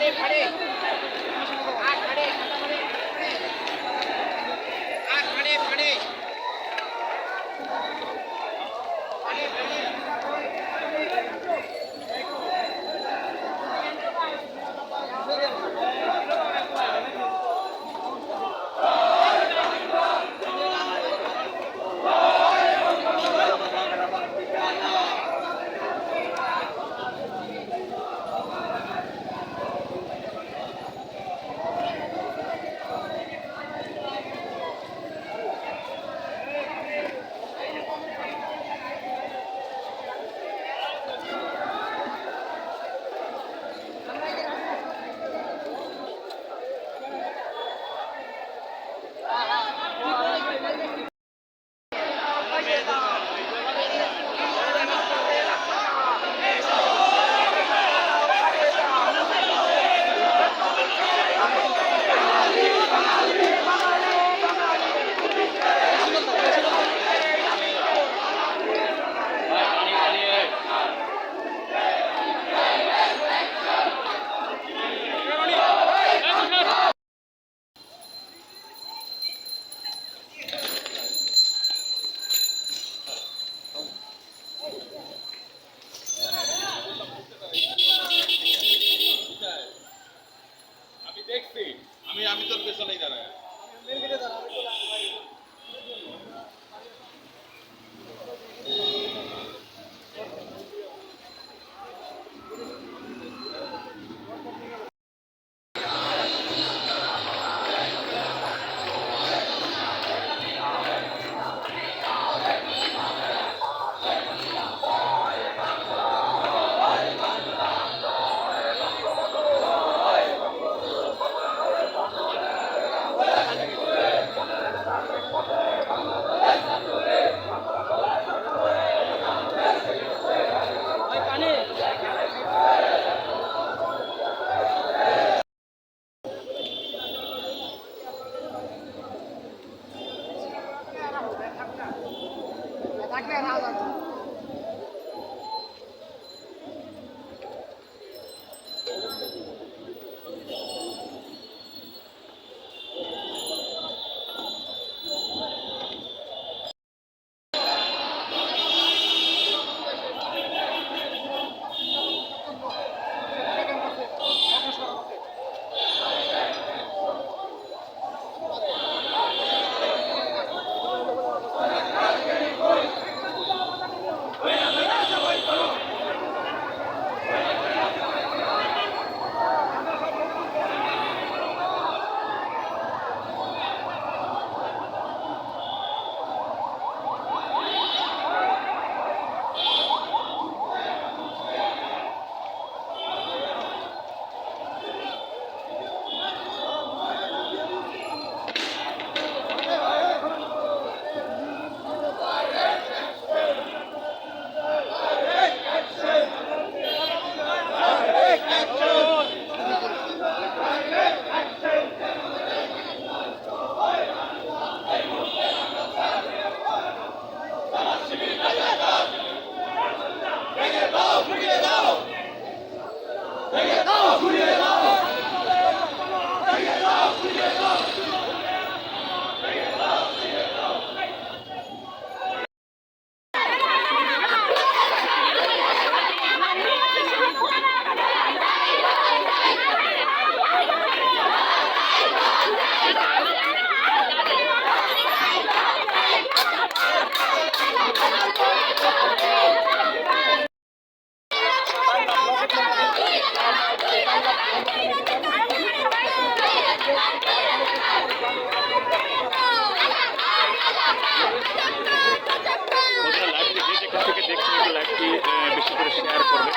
আমি how long যে যেখান থেকে দেখছেন এগুলো বেশি করে শেয়ার করবেন।